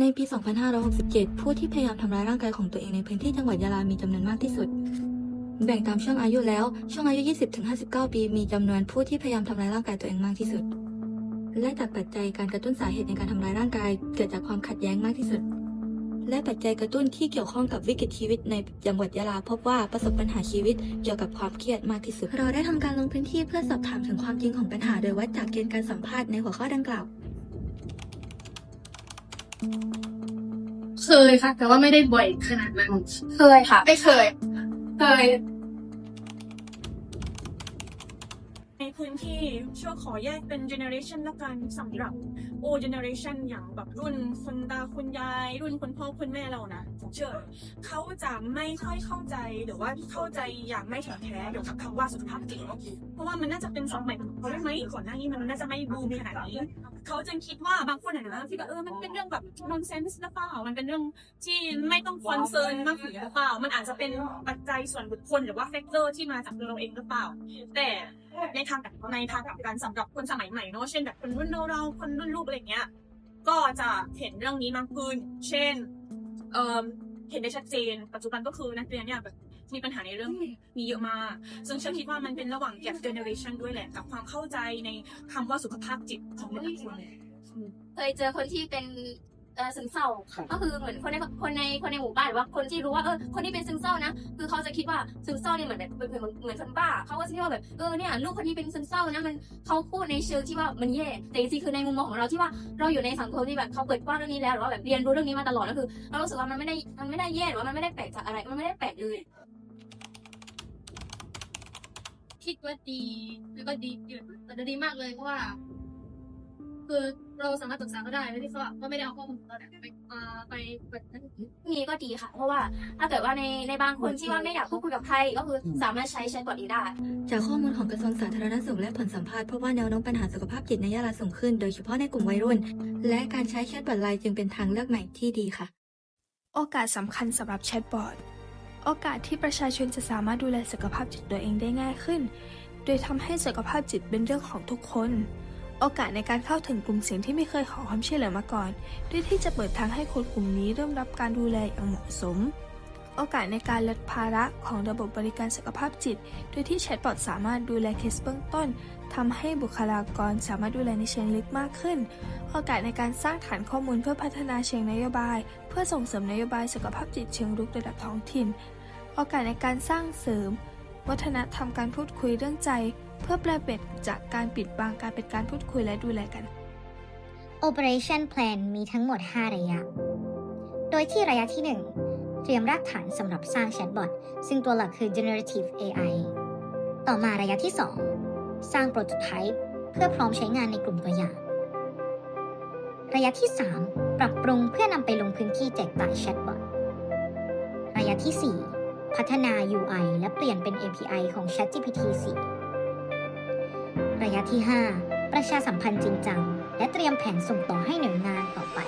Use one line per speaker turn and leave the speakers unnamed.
ในปี 2567 ผู้ที่พยายามทำร้ายร่างกายของตัวเองในพื้นที่จังหวัดยะลามีจำนวนมากที่สุด แบ่งตามช่วงอายุแล้ว ช่วงอายุ 20-59 ปี มีจำนวนผู้ที่พยายามทำร้ายร่างกายตัวเองมากที่สุด และจากปัจจัยการกระตุ้นสาเหตุในการทำร้ายร่างกาย เกิดจากความขัดแย้งมากที่สุด และปัจจัยกระตุ้นที่เกี่ยวข้องกับวิกฤตชีวิตในจังหวัดยะลาพบว่าประสบปัญหาชีวิตเกี่ยวกับความเครียดมากที่สุด เราได้ทำการลงพื้นที่เพื่อสอบถามถึงความจริงของปัญหา โดยวัดจากเกณฑ์การสัมภาษณ์ในหัวข้อดังกล่าว
เคยค่ะ แต่ว่าไม่ได้บ่อยขนาดนั้น
เคยค่ะ
ไม่เคย เคย
ในพื้นที่ช่วขอแยกเป็นเจเนอเรชันละกันสำหรับโอเจเนอเรชันอย่างแบบรุ่นคุณตาคุณยาย รุ่นคุณพ่อคุณแม่เรานะเชื่อเขาจะไม่ค่อยเข้าใจหรือว่าเข้าใจอย่างไม่ถ่องแท้เกี่ยวกับคำว่าสุขภาพจิตเพราะว่ามันน่าจะเป็นสมัยของเขาได้ไหมก่อนหน้านี้มันน่าจะไม่บูมขนาดนี้เขาจึงคิดว่าบางคนอะนะที่แบบเออมันเป็นเรื่องแบบนอนเซนส์หรือเปล่ามันเป็นเรื่องที่ไม่ต้องคอนเซิร์นมากถึงหรือเปล่า มันอาจจะเป็นปัจจัยส่วนบุคคลหรือว่าแฟกเตอร์ที่มาจากตัวเราเองหรือเปล่า แต่ในทางกลับในทางกลับกันสำหรับคนสมัยใหม่เนอะเช่นแบบคนรุ่นเราคนรุ่นลูกอะไรเงี้ยก็จะเห็นเรื่องนี้มากขึ้น เช่นเอ่อเห็นได้ชัดเจน ปัจจุบันก็คือนักเรียนเนี่ยแบบ มีปัญหาในเรื่องนี้เยอะมาก ซึ่งฉันคิดว่ามันเป็นระหว่างแก p เจเนอเรชันด้วยแหละ กับความเข้าใจในคำว่าสุขภาพจิตของแต่ละคน
เคยเจอคนที่เป็นเอ่อซึมเศร้า ก็คือเหมือนคนในคนในคนในหมู่บ้านหรือว่าคนที่รู้ว่าเออคนที่เป็นซึมเศร้านะ คือเขาจะคิดว่าซึมเศร้าเนี่ยเหมือนแบบเหมือนเหมือนเหมือนคนบ้าเขาก็จะคิดว่าแบบเออเนี่ยลูกคนนี้เป็นซึมเศร้านะมันเขาพูดในเชิงที่ว่ามันแย่แต่จริงๆคือในมุมมองของเราที่ว่าเราอยู่ในสังคมที่แบบเขาเปิดกว้างเรื่องนี้แล้วหรือว่าแบบเรียนรู้เรื่องนี้มาตลอดก็คือ เรารู้สึกว่ามันไม่ได้มันไม่ได้แย่หรือว่ามันไม่ได้แปลกจากอะไรมันไม่ได้แปลกเลย
คิดว่าดีแล้วก็ดีอยู่แต่จะดีมากเลยเพราะว่า คือเราสามารถปรึกษาเขาได้ไม่ได้เขาก็ไม่ได้เอาข้อมูลของเราเนี่ยไปอ่าไปเปิดนั่น
มีก็ดีค่ะ เพราะว่าถ้าเกิดว่าในในบางคนที่ว่าไม่อยากพูดคุยกับใครก็คือสามารถใช้แชทบอทนี้ได้
จากข้อมูลของกระทรวงสาธารณสุขและผลสัมภาษณ์พบว่าแนวโน้มปัญหาสุขภาพจิตในยะลาสูงขึ้น โดยเฉพาะในกลุ่มวัยรุ่น และการใช้แชทบอทไลน์จึงเป็นทางเลือกใหม่ที่ดีค่ะ
โอกาสสำคัญสำหรับแชทบอท โอกาสที่ประชาชนจะสามารถดูแลสุขภาพจิตตัวเองได้ง่ายขึ้น โดยทำให้สุขภาพจิตเป็นเรื่องของทุกคน โอกาสในการเข้าถึงกลุ่มเสี่ยงที่ไม่เคยขอความช่วยเหลือมาก่อน ด้วยที่จะเปิดทางให้คนกลุ่มนี้เริ่มรับการดูแลอย่างเหมาะสม โอกาสในการลดภาระของระบบบริการสุขภาพจิต โดยที่แชทบอทสามารถดูแลเคสเบื้องต้นทำให้บุคลากรสามารถดูแลในเชิงลึกมากขึ้น โอกาสในการสร้างฐานข้อมูลเพื่อพัฒนาเชิงนโยบาย เพื่อส่งเสริมนโยบายสุขภาพจิตเชิงรุกระดับท้องถิ่น โอกาสในการสร้างเสริม วัฒนธรรมการพูดคุยเรื่องใจ เพื่อแปลเปลี่ยนจากการปิดบังการเป็นการพูดคุยและดูแลกัน
Operation Plan มีทั้งหมด 5 ระยะ โดยที่ระยะที่ 1 เตรียมรากฐานสำหรับสร้างแชทบอทซึ่งตัวหลักคือ Generative AI ต่อมาระยะที่ 2 สร้างโปรโตไทป์เพื่อพร้อมใช้งานในกลุ่มตัวอย่าง ระยะที่ 3 ปรับปรุงเพื่อนำไปลงพื้นที่แจกจ่ายแชทบอทระยะที่ 4 พัฒนา UI และเปลี่ยนเป็น API ของ ChatGPT 4ระยะที่ 5 ประชาสัมพันธ์จริงจัง และเตรียมแผนส่งต่อให้หน่วยงานต่อไป